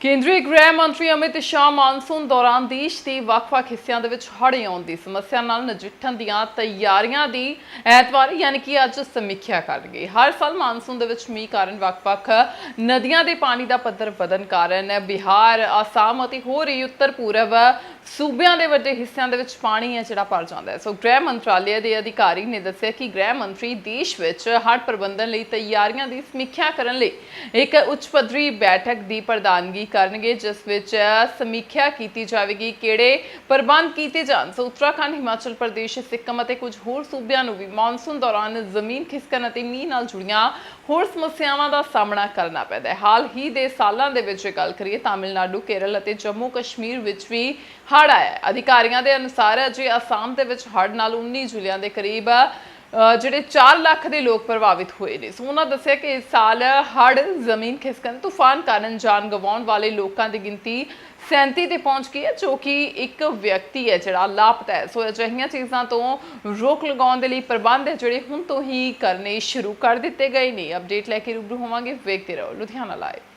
ਕੇਂਦਰੀ ਗ੍ਰਹਿ ਮੰਤਰੀ ਅਮਿਤ ਸ਼ਾਹ ਮਾਨਸੂਨ ਦੌਰਾਨ ਦੇਸ਼ ਦੇ ਵੱਖ-ਵੱਖ ਹਿੱਸਿਆਂ ਦੇ ਵਿੱਚ ਹੜ੍ਹ ਆਉਣ ਦੀ ਸਮੱਸਿਆ ਨਾਲ ਨਜਿੱਠਣ ਦੀਆਂ ਤਿਆਰੀਆਂ ਦੀ ਐਤਵਾਰ ਯਾਨੀ ਕਿ ਅੱਜ ਸਮੀਖਿਆ ਕਰਨਗੇ। ਹਰ ਸਾਲ ਮਾਨਸੂਨ ਦੇ ਵਿੱਚ ਮੀਂਹ ਕਾਰਨ ਵੱਖ-ਵੱਖ ਨਦੀਆਂ ਦੇ ਪਾਣੀ ਦਾ ਪੱਧਰ ਵਧਣ ਕਾਰਨ ਬਿਹਾਰ, ਆਸਾਮ ਅਤੇ ਹੋਰ ਹੀ ਉੱਤਰ ਪੂਰਬ ਸੂਬਿਆਂ ਦੇ ਵੱਡੇ ਹਿੱਸਿਆਂ ਦੇ ਵਿੱਚ ਪਾਣੀ ਹੈ ਜਿਹੜਾ ਭਰ ਜਾਂਦਾ ਹੈ। ਸੋ ਗ੍ਰਹਿ ਮੰਤਰਾਲੇ ਦੇ ਅਧਿਕਾਰੀ ਨੇ ਦੱਸਿਆ ਕਿ ਗ੍ਰਹਿ ਮੰਤਰੀ ਦੇਸ਼ ਵਿੱਚ ਹੜ੍ਹ ਪ੍ਰਬੰਧਨ ਲਈ ਤਿਆਰੀਆਂ ਦੀ ਸਮੀਖਿਆ ਕਰਨ ਲਈ ਇੱਕ ਉੱਚ ਪੱਧਰੀ ਬੈਠਕ ਦੀ ਪ੍ਰਧਾਨਗੀ ਕਰਨਗੇ, ਜਿਸ ਵਿੱਚ ਸਮੀਖਿਆ ਕੀਤੀ ਜਾਵੇਗੀ, ਕਿਹੜੇ ਪ੍ਰਬੰਧ ਕੀਤੇ ਜਾਣ। ਸੋ ਉੱਤਰਾਖੰਡ, ਹਿਮਾਚਲ ਪ੍ਰਦੇਸ਼, ਸਿੱਕਮ ਅਤੇ ਕੁਝ ਹੋਰ ਸੂਬਿਆਂ ਨੂੰ ਵੀ ਮੌਨਸੂਨ ਦੌਰਾਨ ਜ਼ਮੀਨ ਖਿਸਕਣ ਅਤੇ ਮੀਂਹ ਨਾਲ ਜੁੜੀਆਂ ਹੋਰ ਸਮੱਸਿਆਵਾਂ ਦਾ ਸਾਹਮਣਾ ਕਰਨਾ ਪੈਂਦਾ ਹੈ। ਹਾਲ ਹੀ ਦੇ ਸਾਲਾਂ ਦੇ ਵਿੱਚ ਜੇ ਗੱਲ ਕਰੀਏ, ਤਾਮਿਲਨਾਡੂ, ਕੇਰਲ ਅਤੇ ਜੰਮੂ ਕਸ਼ਮੀਰ ਵਿੱਚ ਵੀ ਹੜ੍ਹ ਆਇਆ ਅਧਿਕਾਰੀਆਂ ਦੇ ਅਨੁਸਾਰ ਅਜੇ ਅਸਾਮ ਦੇ ਵਿੱਚ ਹੜ੍ਹ ਨਾਲ 19 ਜ਼ਿਲ੍ਹਿਆਂ ਦੇ ਕਰੀਬ ਜਿਹੜੇ 4 ਲੱਖ ਦੇ ਲੋਕ ਪ੍ਰਭਾਵਿਤ ਹੋਏ ਨੇ। ਸੋ ਉਹਨਾਂ ਦੱਸਿਆ ਕਿ ਇਸ ਸਾਲ ਹੜ੍ਹ ਜ਼ਮੀਨ ਖਿਸਕਣ, ਤੂਫਾਨ ਕਾਰਨ ਜਾਨ ਗਵਾਉਣ ਵਾਲੇ ਲੋਕਾਂ ਦੀ ਗਿਣਤੀ 37 ਤੇ ਪਹੁੰਚ ਗਈ ਹੈ, ਜੋ ਕਿ ਇੱਕ ਵਿਅਕਤੀ ਹੈ ਜਿਹੜਾ ਲਾਪਤਾ ਹੈ। ਸੋ ਅਜਿਹੀਆਂ ਚੀਜ਼ਾਂ ਤੋਂ ਰੋਕ ਲਗਾਉਣ ਦੇ ਲਈ ਪ੍ਰਬੰਧ ਹੈ, ਜਿਹੜੇ ਹੁਣ ਤੋਂ ਹੀ ਕਰਨੇ ਸ਼ੁਰੂ ਕਰ ਦਿੱਤੇ ਗਏ ਨੇ। ਅਪਡੇਟ ਲੈ ਕੇ ਰੂਬਰੂ ਹੋਵਾਂਗੇ, ਵੇਖਦੇ ਰਹੋ। ਲੁਧਿਆਣਾ ਲਾਈਵ